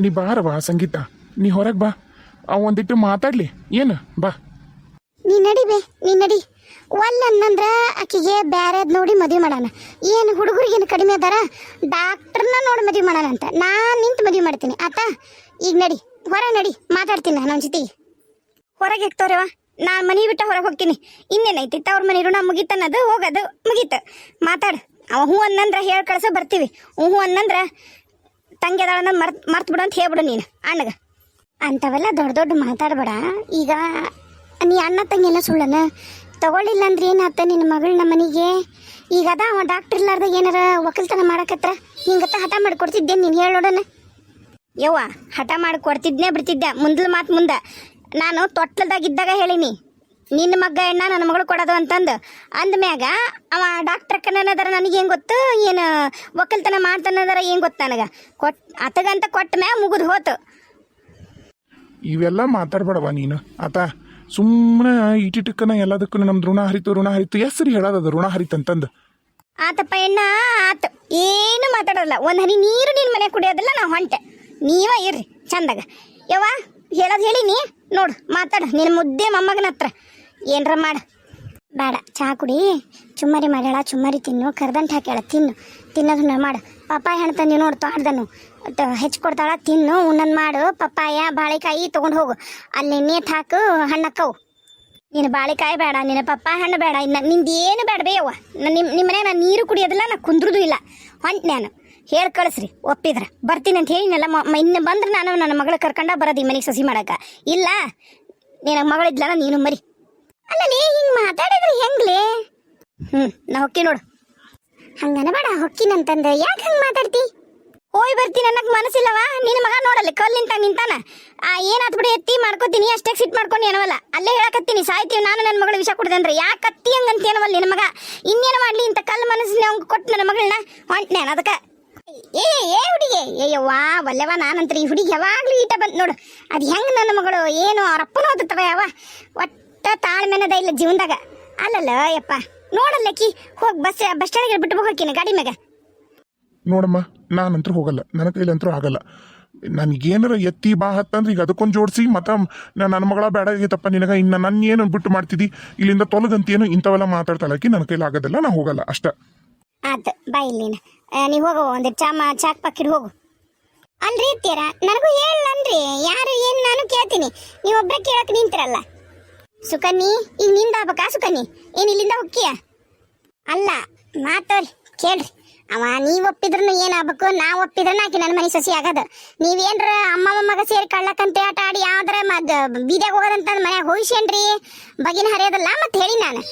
ನೀ ಬಾರವ ಸಂಗೀತ. ನೀ ಹೊರಗೆ ಬಾ. ಅವ ಒಂದಿಟ್ಟು ಮಾತಾಡ್ಲಿ. ಏನು? ಬಾ. ನೀ ನಡಿ ಬೇ, ನೀ ನಡಿ. ಒಲ್ಲ ಅನ್ನಂದ್ರ ಆಕಿಗೆ ಬ್ಯಾರೆದ್ ನೋಡಿ ಮದ್ವಿ ಮಾಡೋಣ. ಏನು ಹುಡುಗರಿಗೇನು ಕಡಿಮೆ ಅದಾರ? ಡಾಕ್ಟರ್ನ ನೋಡಿ ಮದ್ವೆ ಮಾಡೋಣ ಅಂತ. ನಾನು ನಿಂತು ಮದ್ವೆ ಮಾಡ್ತೀನಿ. ಆತ, ಈಗ ನಡಿ. ಹೊರ ನಡಿ. ಮಾತಾಡ್ತೀನಿ ನಾನು ಅವನ ಜೊತೆಗೆ. ಹೊರಗೆ ಇಕ್ತವ್ರವ ನಾನು ಮನೆ ಬಿಟ್ಟ ಹೊರಗೆ ಹೋಗ್ತೀನಿ. ಇನ್ನೇನೈತಿ ತವ್ರ ಮನೆ ಋಣ ಮುಗೀತನ್ನೋದು ಹೋಗೋದು, ಮುಗೀತು. ಮಾತಾಡು. ಅವ ಹ್ಞೂ ಅನ್ನಂದ್ರ ಹೇಳಿ ಕಳ್ಸ, ಬರ್ತೀವಿ. ಹ್ಞೂ ಅನ್ನಂದ್ರ ತಂಗಿ ಅದಾಳ ಮರ್ತ್ ಮರ್ತ್ ಬಿಡು ಅಂತ ಹೇಳ್ಬಿಡು ನೀನು. ಅಣ್ಣಗ. ಅಂಥವೆಲ್ಲ ದೊಡ್ಡ ದೊಡ್ಡ ಮಾತಾಡಬೇಡ. ಈಗ ನೀ ಅಣ್ಣ ತಂಗಿನ ಸುಳ್ಳನ ತಗೊಳ್ಳಿಲ್ಲ ಅಂದ್ರೆ ಏನಾತ ನಿನ್ನ ಮಗಳನ್ನ ಮನೆಗೆ? ಈಗ ಅದ ಅವ ಡಾಕ್ಟರ್ ಇಲ್ಲಾರ್ದ ಏನಾರ ಒಕ್ಕಲ್ತನ ಮಾಡಕತ್ರ? ಹಿಂಗತ್ತ ಹಠ ಮಾಡಿಕೊಡ್ತಿದ್ದೆ ನೀನು ಹೇಳೋಡನ ಯವ್ವ, ಹಠ ಮಾಡಿ ಕೊಡ್ತಿದ್ನೇ ಬಿಡ್ತಿದ್ದೆ. ಮುಂದಲ ಮಾತು ಮುಂದೆ. ನಾನು ತೊಟ್ಲದಾಗಿದ್ದಾಗ ಹೇಳಿನಿ. ನಿನ್ನ ಮಗ ಎಣ್ಣ ನನ್ನ ಮಗಳು ಕೊಡೋದು ಅಂತಂದು. ಅಂದ್ಮ್ಯಾಗ ಅವ ಡಾಕ್ಟರ್ ಕನ್ನದರ ನನಗೆ ಏನು ಗೊತ್ತು? ಏನು ಒಕ್ಕಲ್ತನ ಮಾಡ್ತಾನದರ ಏನು ಗೊತ್ತು ನನಗೆ? ಕೊಟ್ ಅತಗಂತ ಕೊಟ್ಟ ಮ್ಯಾಗ ಮುಗಿದು ಹೋತು. ಇವೆಲ್ಲ ಮಾತಾಡ್ಬೇಡವ ನೀನು. ಆತ ಸುಮ್ಮನೆ ಇಟಿಟಕ್ಕನ ಎಲ್ಲದಕ್ಕೂ ನಮ್ದು ಋಣ ಹರಿತು ಋಣ ಹರಿತು ಹೆಸರು ಹೇಳೋದದು ಋಣ ಹರಿತಂತಂದು ಆತಪ್ಪ ಎಣ್ಣ ಆತು ಏನು ಮಾತಾಡೋಲ್ಲ ಒಂದು ಹನಿ ನೀರು ನಿನ್ನ ಮನೆ ಕುಡಿಯೋದಿಲ್ಲ ನಾ ಹೊಂಟೆ. ನೀವ ಇರ್ರಿ ಚಂದಾಗ. ಯವ್ವ ಹೇಳೋದು ಹೇಳಿನಿ ನೋಡು ಮಾತಾಡು. ನಿನ್ನ ಮುದ್ದೆ ಮೊಮ್ಮಗನ ಹತ್ರ. ಏನ್ರ ಮಾಡು. ಬೇಡ, ಚಹಾ ಕುಡಿ. ಚುಮ್ಮರಿ ಮಾಡ್ಯಾಳ, ಚುಮ್ಮರಿ ತಿನ್ನು, ಕರ್ದಂಟು ಹಾಕ್ಯಾಳ ತಿನ್ನು. ತಿನ್ನೋದನ್ನ ಮಾಡು. ಪಪ್ಪಾಯ ಹಣ್ಣು ತಂದು ನೋಡು ತೋಟದನು ಹೆಚ್ಚು ಕೊಡ್ತಾಳ, ತಿನ್ನು ಉನ್ನೊಂದು ಮಾಡು. ಪಪ್ಪಾಯ, ಬಾಳೆಕಾಯಿ ತೊಗೊಂಡು ಹೋಗು. ಅಲ್ಲಿ ನೀತ್ ಹಾಕು ಹಣ್ಣಕ್ಕವು ನೀನು ಬಾಳೆಕಾಯಿ ಬೇಡ ನಿನ್ನ ಪಪ್ಪಾಯ ಹಣ್ಣು ಬೇಡ. ಇನ್ನು ನಿಂದು ಏನು ಬೇಡ ಬೇಯವ್ವ ನಿಮ್ಮ ನಿಮ್ಮ ಮನೆ ನಾನು ನೀರು ಕುಡಿಯೋದಿಲ್ಲ ನಾನು ಕುಂದ್ರದು ಇಲ್ಲ. ಹೊಂಟು ನಾನು. ಹೇಳಿ ಕಳಿಸ್ರಿ, ಒಪ್ಪಿದ್ರೆ. ಬರ್ತೀನಿ ಅಂತ ಹೇಳಿನಲ್ಲ ಮ, ಮ- ಇನ್ನು ಬಂದ್ರೆ ನಾನು ನನ್ನ ಮಗಳ ಕರ್ಕೊಂಡ ಬರೋದು ಈ ಮನೆಗೆ ಸಸಿ ಮಾಡೋಕೆ ಇಲ್ಲ, ನಿನಗೆ ಮಗಳಿದ್ಲಲ್ಲ, ನೀನು ಮರಿ. ಅಲ್ಲಲ್ಲಿ ಹಿಂಗೆ ಮಾತಾಡಿದ್ರೆ ಹೆಂಗ್ಲೇ? ಹ್ಮ್, ನಾ ಹೊಕ್ಕಿ ನೋಡು. ಹಂಗನ ಬೇಡ ಹೊಕ್ಕಿನಂತಂದ್ರೆ ಯಾಕೆ ಹಂಗ್ ಮಾತಾಡ್ತಿ? ಹೋಯ್ ಬರ್ತೀನಿ ಅನ್ನಕ್ ಮನಸ್ಸಿಲ್ಲವ? ನಿನ್ನ ಮಗ ನೋಡಲ್ಲಿ ಕಲ್ಲಿಂತ ನಿಂತಾನ. ಆ, ಏನಾತ್ ಬಿಡಿ, ಎತ್ತಿ ಮಾಡ್ಕೋತೀನಿ ಅಷ್ಟೇ ಸಿಟ್ ಮಾಡ್ಕೊಂಡು ಏನವಲ್ಲ. ಅಲ್ಲೇ ಹೇಳಕತ್ತೀನಿ, ಸಾಯ್ತೀವಿ ನಾನು ನನ್ನ ಮಗಳು ವಿಷ ಕುಡ್ದಂದ್ರೆ ಯಾಕತ್ತಿ ಯಾಕೆ ಕತ್ತಿ ಹಂಗಂತ ಏನವಲ್ಲ ನಿನ್ನ ಮಗ? ಇನ್ನೇನು ಮಾಡ್ಲಿ, ಇಂತ ಕಲ್ಲು ಮನಸ್ಸಿನ ಅವ್ನು ಕೊಟ್ಟು ನನ್ನ ಮಗಳನ್ನ? ಹೊಂಟ್ನೇನ ಅದಕ್ಕೆ. ಏ ಏ ಹುಡುಗಿ ಏಯವ್ವಾ ಒಲ್ಲೆವ ನಾನಂತ್ರ ಈ ಹುಡುಗಿ ಯಾವಾಗ್ಲೂ ಈಟ ಬಂತು ನೋಡು. ಅದು ಹೆಂಗ್ ನನ್ನ ಮಗಳು? ಏನು, ಅವ್ರ ಅಪ್ಪನೂ ಓದುತ್ತವ ಯಾವ? ಒಟ್ಟ ತಾಳ್ಮೆನದ ಇಲ್ಲ ಜೀವನದಾಗ. ಅಲ್ಲಲ್ಲ ಯಪ್ಪ ನೋಡಲ್ಲಕ್ಕಿ ಹೋಗಿ ಬಸ್ ಬಸ್ ಸ್ಟ್ಯಾಂಡ್ ಬಿಟ್ಟು ಹೋಗಿನ ಗಾಡಿ ಮ್ಯಾಗ? ನೋಡಮ್ಮ ನಾನಂತರೂ ಹೋಗಲ್ಲ ನನ್ನ ಕೈಲಂತರೂ ಆಗಲ್ಲ. ನನಗೇನಾರ ಎತ್ತಿ ಬಾ ಹತ್ತಂದ್ರೆ ಈಗ ಅದಕ್ಕೊಂದು ಜೋಡಿಸಿ ಮತ್ತು ನನ್ನ ಮಗಳ ಬೇಡ ಆಗೈತಪ್ಪ ನಿನಗೆ ಇನ್ನು ನನ್ನ ಏನು ಬಿಟ್ಟು ಮಾಡ್ತಿದ್ದಿ ಇಲ್ಲಿಂದ ತೊಲಗಂತೇನು ಇಂಥವೆಲ್ಲ ಮಾತಾಡ್ತಾಳಕ್ಕಿ ನನ್ನ ಕೈಲಿ ಆಗೋದಿಲ್ಲ ನಾ ಹೋಗಲ್ಲ ಅಷ್ಟ. ಆತು ಬಾ ಇಲ್ಲಿ ನೀವು ಹೋಗು ಒಂದು ಚಾಮ ಚಾಕ್ ಪಾಕಿಡ್ ಹೋಗು. ಅಲ್ರಿ ತೀರ ನನಗೂ ಹೇಳನ್ರಿ ಯಾರು ಏನು ನಾನು ಕೇಳ್ತೀನಿ. ನೀವು ಒಬ್ಬರೇ ಕೇಳಕ್ ನಿಂತಿರಲ್ಲ. ಸುಕನ್ನಿ ಈಗ ನಿಂದ ಆಗ್ಬೇಕಾ ಸುಕನ್ನಿ ಏನು ಇಲ್ಲಿಂದ ಹೊಕ್ಕಿಯ ಅಲ್ಲ ಮಾತೋರಿ ಕೇಳ್ರಿ. ಅವ, ನೀವ್ ಒಪ್ಪಿದ್ರು ಏನಾಗ್ಬೇಕು ನಾ ಒಪ್ಪಿದ್ರೆ ನಾಕಿ ನನ್ನ ಮನೆ ಸಸಿ ಆಗದ. ನೀವೇನ್ರ ಅಮ್ಮ ಮೊಮ್ಮಗ ಸೇರಿ ಕಳ್ಳಕಂತ ಆಟ ಆಡಿ ಯಾವ್ದ್ರ ಮದ್, ಬೀದ್ಯಾಗ ಹೋಗೋದಂತ ಮನ್ಯಾಗ ಹೋಗಿಸೇನ್ರಿ ಬಗಿನ ಹರಿಯೋದಲ್ಲ ಮತ್ತೆ ಹೇಳಿ ನಾನು.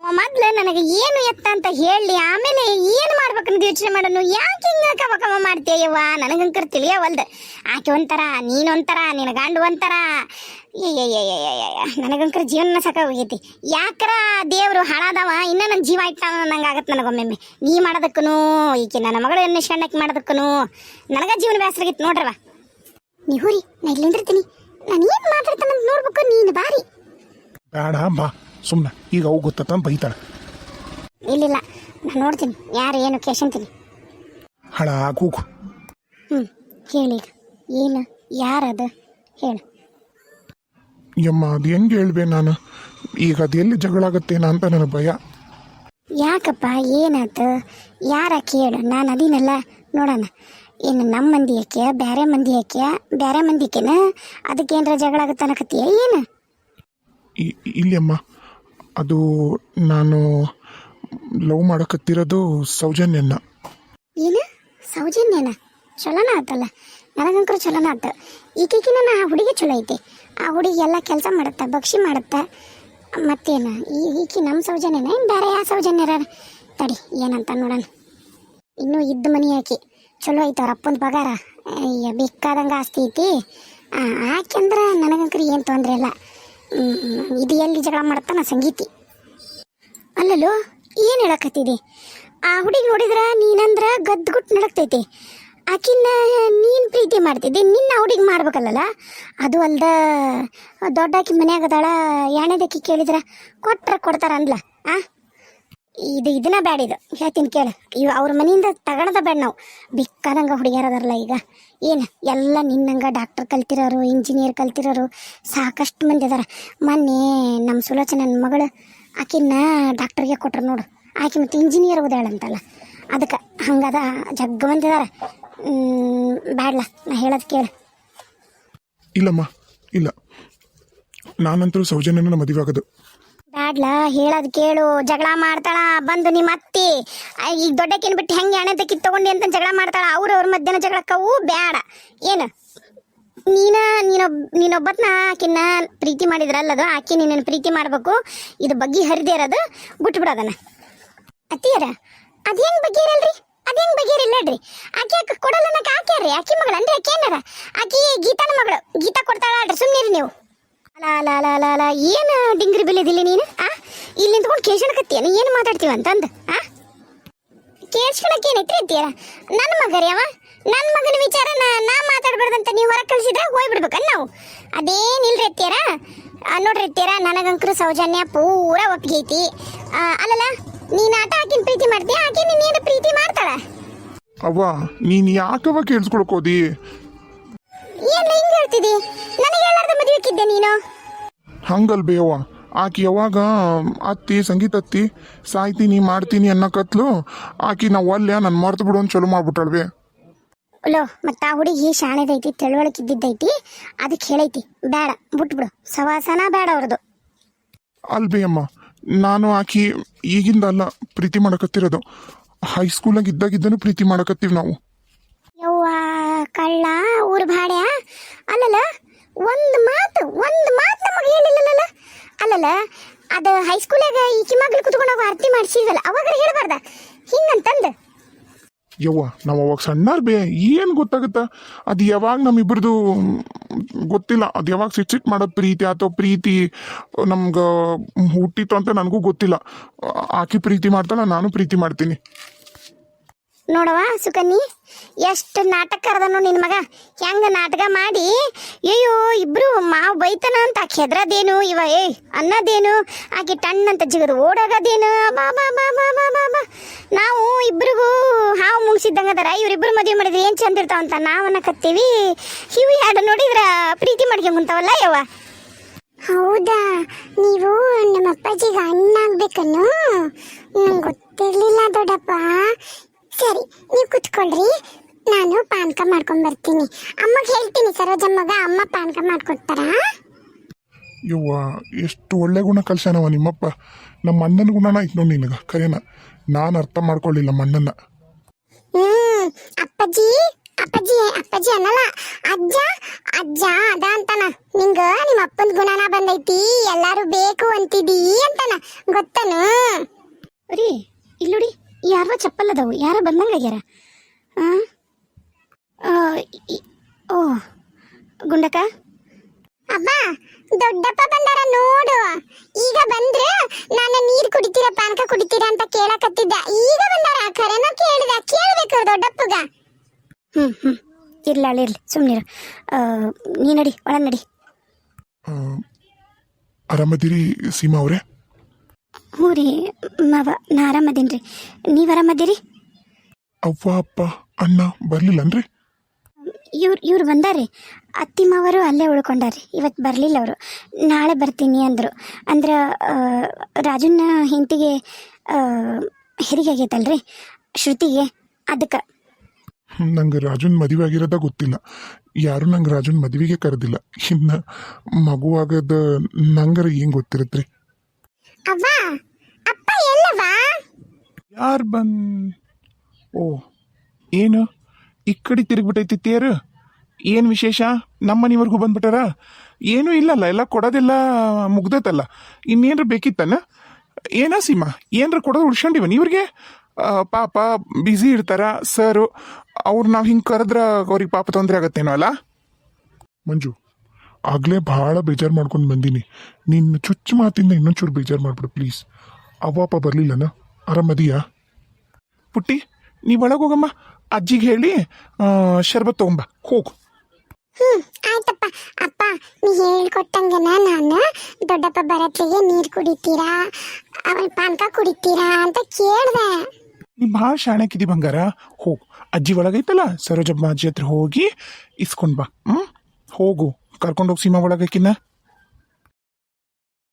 ಅವ ಮೊದ್ಲು ನನಗೆ ಏನು ಎತ್ತ ಅಂತ ಹೇಳಿ, ಆಮೇಲೆ ಏನು ಮಾಡ್ಬೇಕಂತ ಯೋಚನೆ ಮಾಡೋನು? ಯಾಕೆ ಹಿಂಗ ಕವ ಕವ ಮಾಡ್ತೀಯವ್ವ ನನಗಂಕರ್ ತಿಳಿಯವಲ್ದು ಆಕೆ ಒಂಥರ, ನೀನೊಂಥರ ನಿನ್ನ ಗಂಡು ಒಂಥರ. ನನಗಂಕರ ಜೀವನ ಸಾಕಾಗೋಗೈತಿ. ಯಾಕರ ದೇವರು ಹಾಳಾದವ? ಇನ್ನ ನನ್ನ ಜೀವ ಇಟ್ಟಾನ ನಂಗೆ ಆಗತ್ತೆ ನನಗೊಮ್ಮೆ ನೀ ಮಾಡೋದಕ್ಕೂ ಈಕೆ ನನ್ನ ಮಗಳು ಎಣ್ಣೆ ಶಣ್ಣಕ್ಕೆ ಮಾಡೋದಕ್ಕೂ ನನಗ ಜೀವನ ಬೇಸರಾಗಿತ್ತು ನೋಡ್ರವ ನೀವ್ರಿ ನಾ ಇಲ್ಲಿಂದಿರ್ತೀನಿ ನಾನು ಏನು ಮಾತಾಡ್ತಾನಂತ ನೋಡ್ಬೇಕು ನೀನು ಬಾರಿ. ಬೇಡ ಬಾ ಸುಮ್ಮನೆ ಈಗ ಅವು ಗೊತ್ತತ್ತ ಬೈತಾಳೆ. ಇಲ್ಲಿಲ್ಲ ನಾನು ನೋಡ್ತೀನಿ. ಯಾರು ಏನು ಕೇಶಂತೀನಿ ಹಳ ಕೂಗು ಹ್ಞೂ ಹೇಳಿ ಏನು ಯಾರದು? ಹೇಳು. ಯಮ್ಮ ಅದು ಹೆಂಗೆ ಹೇಳ್ಬೇ ನಾನು? ಈಗ ಅದು ಎಲ್ಲಿ ಜಗಳಾಗತ್ತೇನ ಅಂತ ನನಗೆ ಭಯ. ಯಾಕಪ್ಪ ಏನಾಯ್ತು? ಯಾರ ಕೇಳು? ನಾನು ಅದಿನಲ್ಲ ನೋಡೋಣ. ಏನು ನಮ್ಮ ಮಂದಿ ಯಾಕೆ? ಬೇರೆ ಮಂದಿ ಯಾಕೆ? ಬೇರೆ ಮಂದಿಕೇನ? ಅದಕ್ಕೇನರ ಜಗಳ ಆಗತ್ತೆ ಅನ್ನಕತ್ತೀಯ ಏನು? ಇಲ್ಲಮ್ಮ ಅದು ನಾನು ಲವ್ ಮಾಡಕತ್ತಿರೋದು ಸೌಜನ್ಯನ ಏನು? ಸೌಜನ್ಯನ? ಚಲೋನ ಆತಲ್ಲ. ನನಗಂಕರು ಚಲೋನ ಆತ. ಈಕೆಕಿನ ನಾ ಹುಡುಗಿ ಚಲೋ ಐತಿ. ಆ ಹುಡುಗಿ ಎಲ್ಲ ಕೆಲಸ ಮಾಡುತ್ತೆ, ಭಕ್ಷಿ ಮಾಡುತ್ತೆ, ಮತ್ತೇನು? ಈ ಈಕಿ ನಮ್ಮ ಸೌಜನ್ಯನ? ಏನು ಬೇರೆ ಯಾವ ಸೌಜನ್ಯರ? ತಡಿ, ಏನಂತ ನೋಡೋಣ. ಇನ್ನೂ ಇದ್ದ ಮನಿ ಆಕಿ. ಚಲೋ ಐತೆ ಅವ್ರ ಅಪ್ಪನ ಪಗಾರ. ಬೇಕಾದಂಗೆ ಆಸ್ತಿ ಐತಿ. ಆಕೆಂದ್ರೆ ನನಗಂಕರಿ ಏನು ತೊಂದರೆ ಇಲ್ಲ. ಇದು ಎಲ್ಲಿ ಜಗಳ ಮಾಡ್ತಾನ ಸಂಗೀತಿ. ಅಲ್ಲಲ್ಲೋ, ಏನು ಹೇಳಕತ್ತಿದಿ? ಆ ಹುಡುಗಿ ನೋಡಿದ್ರೆ ನೀನಂದ್ರೆ ಗದ್ದುಗುಟ್ಟು ನಡಕ್ತೈತಿ. ಆಕಿನ್ನ ನೀನು ಪ್ರೀತಿ ಮಾಡ್ತಿದ್ದೆ, ನಿನ್ನ ಹುಡುಗಿ ಮಾಡ್ಬೇಕಲ್ಲ ಅದು ಅಲ್ದ ದೊಡ್ಡ ಆಕಿ ಮನ್ಯಾಗ ಅದಾಳ ಎಣ್ಣೆದಕ್ಕಿ ಕೇಳಿದ್ರ, ಕೊಟ್ರ ಕೊಡ್ತಾರ ಅಂದ್ಲ, ಆ? ಇದು ಇದನ್ನ ಬ್ಯಾಡ ಇದು, ಹೇಳ್ತೀನಿ ಕೇಳು. ಇವ್ ಅವ್ರ ಮನೆಯಿಂದ ತಗೊಳದ ಬೇಡ ನಾವು. ಬಿಕ್ಕದಂಗ ಹುಡುಗಿಯರದಾರಲ್ಲ ಈಗ. ಏನು, ಎಲ್ಲ ನಿನ್ನಂಗ ಡಾಕ್ಟರ್ ಕಲ್ತಿರೋರು, ಇಂಜಿನಿಯರ್ ಕಲ್ತಿರೋರು, ಸಾಕಷ್ಟು ಮಂದಿ ಅದಾರ. ಮೊನ್ನೆ ನಮ್ಮ ಸುಲೋಚನನ ಮಗಳು ಆಕಿನ್ನ ಡಾಕ್ಟರ್ಗೆ ಕೊಟ್ರು ನೋಡು. ಆಕೆ ಮತ್ತೆ ಇಂಜಿನಿಯರ್ ಓದಾಳಂತಲ್ಲ ಅದಕ್ಕೆ ಹಂಗದ ಜಗ್ಗ ಮಂದಿ ಅದಾರ. ಬ್ಯಾಡ್ಲ ನಾ ಹೇಳೋದು ಕೇಳು. ಇಲ್ಲಮ್ಮ ಇಲ್ಲ. ನಾನಂತರೂ ಸೌಜನ್ಯನ ಮದುವೆ ಆಗೋದು. ಬ್ಯಾಡ್ಲ ಹೇಳೋದು ಕೇಳು. ಜಗಳ ಮಾಡ್ತಾಳ ಬಂದು ನಿಮ್ಮ ಅತ್ತಿ. ಈಗ ದೊಡ್ಡಕ್ಕಿನ ಬಿಟ್ಟು ಹೆಂಗೆ ಹಣೆ ಕಿತ್ ತಗೊಂಡಿ ಅಂತ ಜಗಳ ಮಾಡ್ತಾಳ? ಅವ್ರು ಅವ್ರ ಮಧ್ಯಾಹ್ನ ಜಗಳಕ್ಕವು ಬ್ಯಾಡ. ಏನು? ನೀನ ನೀನೊಬ್ ನೀನೊಬ್ಬತ್ನ ಆಕಿನ ಪ್ರೀತಿ ಮಾಡಿದ್ರಲ್ಲ ಅದು ಆಕಿ ನಿನ್ನ ಪ್ರೀತಿ ಮಾಡ್ಬೇಕು. ಇದು ಬಗ್ಗಿ ಹರಿದೇ ಇರೋದು ಬಿಟ್ಬಿಡೋದನ್ನ ಅತ್ತಿಯರ ಹೆಂಗೆ ಬಗ್ಗಿ ಬಗೆಯಿರಲ್ರಿ ಅದ್ ಹೆಂಗ್ ಬಗೆಯಿರಿಲ್ಲಡ್ರಿ ಆಕೆ ಆಕೆ ಕೊಡಲ್ಲ ಅನ್ನಕ್ಕೆ ಆಕ್ಯಾರ್ರಿ ಆಕಿ ಅಂದ್ರೆ ಆಕೆ ಏನಾರ? ಆಕಿ ಗೀತಾನ ಮಗಳು. ಗೀತಾ ಕೊಡ್ತಾಳಲ್ರಿ ಸುಮ್ಮನಿರಿ ನೀವು. ಅಲ ಅಲ ಅಲ ಅಲ ಏನು ಡಿಂಗ್ರಿ ಬಿಲ್ಲಿದಿಲ್ಲ ನೀನು? ಆ? ಇಲ್ಲಿ ನಿಂತ್ಕೊಂಡು ಕೇಳ್ಸಣಕತ್ತೀಯನ ಏನು ಮಾತಾಡ್ತೀವ ಅಂತಂದು? ಆ? ಕೇಳ್ಸ್ಕೊಳಕ್ಕೆ ಏನೈತ್ರಿ ಅಂತೀರ ನನ್ನ ಮಗ ರೀ ಅವ. ನನ್ನ ಮಗನ ವಿಚಾರ ನಾ ಮಾತಾಡ್ಬಾರ್ದಂತ ನೀವು ಹೊರಗೆ ಕಳಿಸಿದ್ರೆ ಹೋಗ್ಬಿಡ್ಬೇಕನ್ ನಾವು. ಅದೇನಿಲ್ರಿ ಅತ್ತೀರ ನೋಡ್ರಿ ಅತ್ತೀರ ನನಗಂಕರು ಸೌಜನ್ಯ ಪೂರ ಒಪ್ಪಿಗೆ ಐತಿ ಅಲ್ಲಲ್ಲ ನೀನು ಆಟ ಆಕಿನ ಪ್ರೀತಿ ಮಾಡ್ತೀಯ? ಆಕಿ ನೀನು ಪ್ರೀತಿ ಮಾಡ್ತಾಳ? ಅವ್ವ ನೀನ್ ಯಾಕವ ಕೇಳಿಸ್ಕೊಳಕ್ ಹೋದಿ? ಏನು ಹಿಂಗೆ ಹೇಳ್ತಿದಿ? ನನಗೆ ಹೇಳಾರ್ದ ಮದುವೆಕ್ಕಿದ್ದೆ ನೀನು? ಹಂಗಲ್ ಬೇವ ಆಕಿ ಯಾವಾಗ ಅತ್ತಿ ಸಂಗೀತ ಅತ್ತಿ ಸಾಯ್ತೀನಿ ಮಾಡ್ತೀನಿ ಅನ್ನಕತ್ಲು ಆಕಿ ನಾವು ಅಲ್ಲೇ ನನ್ನ ಮರ್ತು ಬಿಡು ಅಂತ ಚಲೋ ಮಾಡ್ಬಿಟ್ಟಳ್ವೆ. ಲೋ ಮತ್ತೆ ಆ ಹುಡುಗಿ ಶಾಣೆದೈತಿ ತಿಳುವಳಿಕೆ ಇದ್ದಿದ್ದೈತಿ ಅದಕ್ಕೆ ಹೇಳೈತಿ ಬೇಡ ಬಿಟ್ಬಿಡು ಸವಾಸನ ಬೇಡ ಅವ್ರದ್ದು ಅಲ್ಬಿ ಅಮ್ಮ ನಾನು ಆಕಿ ಈಗಿಂದ ಅಲ್ಲ ಪ್ರೀತಿ ಮಾಡಕತ್ತಿರೋದು. ಹೈಸ್ಕೂಲಾಗ ಇದ್ದಾಗಿದ್ದನು ಪ್ರೀತಿ ಮಾಡಕತ್ತೀವಿ ನಾವು. ಯವ್ವ, ಕಳ್ಳ, ಊರ್ ಭಾಡ್ಯ. ಅಲ್ಲಲ್ಲ, ಒಂದು ಮಾತು ಒಂದು ಮಾತು ನಮಗೆ ಹೇಳಿಲ್ಲಲ್ಲ ಅಲ್ಲಲ್ಲ, ಅದು ಹೈಸ್ಕೂಲಾಗ ಈಕಿ ಮಗ್ಳು ಕುತ್ಕೊಂಡು ಅರ್ತಿ ಮಾಡಿಸಿದ್ವಲ್ಲ ಅವಾಗ ಹೇಳ್ಬಾರ್ದ? ಹಿಂಗಂತಂದು. ಯವ್ವ ನಾವು ಅವಾಗ ಸಣ್ಣಾರ್ ಬೇ, ಏನು ಗೊತ್ತಾಗುತ್ತೆ? ಅದು ಯಾವಾಗ ನಮ್ಮಿಬ್ರದ್ದು ಗೊತ್ತಿಲ್ಲ. ಅದು ಯಾವಾಗ ಸಿಟ್ ಸಿಟ್ ಮಾಡೋದು ಪ್ರೀತಿ ಅಥವಾ ಪ್ರೀತಿ, ನಮ್ಗೆ ಹುಟ್ಟಿತ್ತು ಅಂತ ನನಗೂ ಗೊತ್ತಿಲ್ಲ. ಆಕೆ ಪ್ರೀತಿ ಮಾಡ್ತಾಳೆ, ನಾನು ಪ್ರೀತಿ ಮಾಡ್ತೀನಿ. ನೋಡವ ಸುಕನ್ನಿ ಎಷ್ಟು ನಾಟಕ ಕರೆದನು ನಿನ್ನ ಮಗ. ಹೆಂಗ ನಾಟಕ ಮಾಡಿ? ಅಯ್ಯೋ, ಇಬ್ರು ಮಾವು ಬೈತನ ಅಂತ ಆಕೆ ಇವ ಏಯ್ ಅನ್ನದೇನು? ಆಕೆ ಟಣ್ಣಂತ ಜಿಗದು ಓಡಾಗದೇನು? ಬಾ ಬಾ ಬಾ ಬಾ ಬಾ ಬಾ ಬಾ ನಾವು ಇಬ್ರಿಗೂ ಹಾವು ಮುಗಿಸಿದ್ದಂಗ ಅದಾರ. ಇವ್ರಿಬ್ರು ಮದುವೆ ಮಾಡಿದ್ರೆ ಏನು ಚಂದ ಇರ್ತಾವ ಅಂತ ನಾವು ಅನ್ನಕತ್ತೀವಿ. ಇವು ಎರಡು ನೋಡಿದ್ರ ಪ್ರೀತಿ ಮಾಡ್ಕೊಂಬಂತಾವಲ್ಲ ಯವ್ವ. ಹೌದಾ? ನೀವು ನಮ್ಮ ಅಪ್ಪಾಜಿಗೆ ಅಣ್ಣ ಆಗ್ಬೇಕನ್ನು ನಂಗೆ ಗೊತ್ತಿರಲಿಲ್ಲ ದೊಡ್ಡಪ್ಪ. ಸರಿ ನೀವು ಕುತ್ಕೊಳ್ರಿ ನಾನು ಪಾನಕ ಮಾಡ್ಕೊಂಡ್ ಬರ್ತೀನಿ. ಅಮ್ಮಗೆ ಹೇಳ್ತೀನಿ ಸರೋಜಮ್ಮಗ ಅಮ್ಮ ಪಾನಕ ಮಾಡ್ಕೊಡ್ತಾರಾ? ಯವ್ವ ಎಷ್ಟು ಒಳ್ಳೆ ಗುಣ ಕಲ್ಸ್ಯಾನವ ನಿಮ್ಮಪ್ಪ. ನಮ್ಮ ಅಣ್ಣನ ಗುಣನ ಐತ್ ನೋಡಿ ನಿನಗೆ ಕರೆನ ನಾನು ಅರ್ಥ ಮಾಡ್ಕೊಳ್ಳಿಲ್ಲ ನಮ್ಮ ಅಣ್ಣನ ಹ್ಮ್ ಅಪ್ಪಾಜಿ ಅಪ್ಪಾಜಿ ಅಪ್ಪಾಜಿ ಅನ್ನಲ್ಲ. ಅಜ್ಜ ಅಜ್ಜ ಅದ ಅಂತಾನ. ನಿಂಗ ನಿಮ್ಮ ಅಪ್ಪನ ಗುಣನ ಬಂದೈತಿ ಎಲ್ಲಾರು ಬೇಕು ಅಂತಿದಿ ಅಂತಾನ. ಗೊತ್ತನು? ರೀ ಇಲ್ಲೋಡಿ ಯಾರೋ ಚಪ್ಪಲ್ ಅದಾವು ಯಾರ ಬಂದಂಗ ಆಗ್ಯಾರ ಹಾಂ ಓ, ಗುಂಡಕ್ಕ? ಅಬ್ಬಾ, ದೊಡ್ಡಪ್ಪ ಬಂದಾರ ನೋಡು. ಈಗ ಬಂದ್ರ ನಾನು ನೀರ್ ಕುಡಿತೀರಾ, ಪಾನಕ ಕುಡಿತೀರಾ ಅಂತ ಕೇಳಕತ್ತಿದ್ದ. ಈಗ ಬಂದಾರ, ಖರೇನೋ ಕೇಳಿದ, ಕೇಳ್ಬೇಕು ದೊಡ್ಡಪ್ಪಗ. ಹ್ಮ್ ಹ್ಮ್. ಇರ್ಲಾಳ ಇರ್ಲಿ ಸುಮ್ಮನಿರು ನೀ ನಡಿ ಒಳ ನಡಿ. ಆರಾಮದಿರಿ ಸೀಮಾ ಅವರೇ? ಹ್ಞೂ ರೀ ಮಾವ ನಾ ಆರಾಮದೀನಿ ರೀ ನೀವು ಆರಾಮದಿರಿ? ಅವ್ವ ಅಪ್ಪ ಅಣ್ಣ ಬರ್ಲಿಲ್ಲನ್ರಿ? ಇವ್ರು ಇವ್ರು ಬಂದಾರೆ ಅತ್ತಿ ಮಾವರು ಅಲ್ಲೇ ಉಳ್ಕೊಂಡಾರೆ ಇವತ್ತು ಬರಲಿಲ್ಲ ಅವರು. ನಾಳೆ ಬರ್ತೀನಿ ಅಂದರು. ಅಂದ್ರೆ ರಾಜುನ ಹೆಂಡತಿಗೆ ಹೆರಿಗೆ ಆಗೈತಲ್ರಿ ಶ್ರುತಿಗೆ ಅದಕ್ಕೆ. ನಂಗೆ ರಾಜುನ್ ಮದುವೆ ಆಗಿರೋದ ಗೊತ್ತಿಲ್ಲ. ಯಾರು ನಂಗೆ ರಾಜುನ್ ಮದುವೆಗೆ ಕರೆದಿಲ್ಲ. ಇನ್ನು ಮಗುವಾಗದ ನಂಗರ ಏನು ಗೊತ್ತಿರತ್ರಿ? ಅವ್ವ ಅಪ್ಪ ಎಲ್ಲವಾ ಯಾರು ಬನ್ ಓ, ಏನು? ಈ ಕಡೆ ತಿರುಗ್ಬಿಟ್ಟೈತಿ ತೇರು. ಏನು ವಿಶೇಷ? ನಮ್ಮ ಮನೆವರೆಗೂ ಬಂದ್ಬಿಟ್ಟಾರ? ಏನೂ ಇಲ್ಲಲ್ಲ, ಎಲ್ಲ ಕೊಡೋದೆಲ್ಲ ಮುಗ್ದೈತಲ್ಲ. ಇನ್ನೇನ್ರ ಬೇಕಿತ್ತನ? ಏನ ಸೀಮಾ? ಏನ್ರ ಕೊಡೋದು ಉಳ್ಸ್ಕೊಂಡಿವ ಇವ್ರಿಗೆ ಪಾಪ ಬ್ಯುಸಿ ಇರ್ತಾರ, ಸರು, ಅವ್ರು ನಾವು ಹಿಂಗೆ ಕರೆದ್ರೆ ಅವ್ರಿಗೆ ಪಾಪ ತೊಂದರೆ ಆಗತ್ತೇನೋ ಅಲ್ಲ? ಮಂಜು, ಆಗ್ಲೇ ಭಾಳ ಬೇಜಾರು ಮಾಡ್ಕೊಂಡು ಬಂದೀನಿ. ನಿನ್ನ ಚುಚ್ಚು ಮಾತಿಂದ ಇನ್ನೊಂಚೂರು ಬೇಜಾರು ಮಾಡ್ಬಿಡು ಪ್ಲೀಸ್ ಅವ್ವಪ್ಪ ಬರಲಿಲ್ಲನ? ಆರಾಮದಿಯಾ? ಪುಟ್ಟಿ ನೀ ಒಳಗೆ ಹೋಗಮ್ಮ ಅಜ್ಜಿಗೆ ಹೇಳಿ ಶರ್ಬತ್ ತೊಗೊಂಬ. ಹೋಗು. ಹ್ಮ್ ಆಯ್ತಪ್ಪ. ಅಪ್ಪ ನೀ ಹೇಳ್ಕೊಟ್ಟಂಗೆನ ನಾನು ದೊಡ್ಡಪ್ಪ ಬರತ್ಲಿಗೆ ನೀರು ಕುಡಿತೀರಾ? ಅವನ್ ಪಾನಕ ಕುಡಿತೀರಾ ಅಂತ ಕೇಳ್ದೆ. ನೀ ಭಾಳ ಶಾಣಕ್ಕಿದಿ ಬಂಗಾರ? ಹೋಗು. ಅಜ್ಜಿ ಒಳಗೈತಲ್ಲ ಸರೋಜಮ್ಮ ಅಜ್ಜಿ ಹತ್ರ ಹೋಗಿ ಇಸ್ಕೊಂಡು ಬಾ. ಹ್ಮ್? ಹೋಗು. ಕರ್ಕೊಂಡೋಗಿ ಸೀಮಾ ಒಳಗಕಿನ್ನ.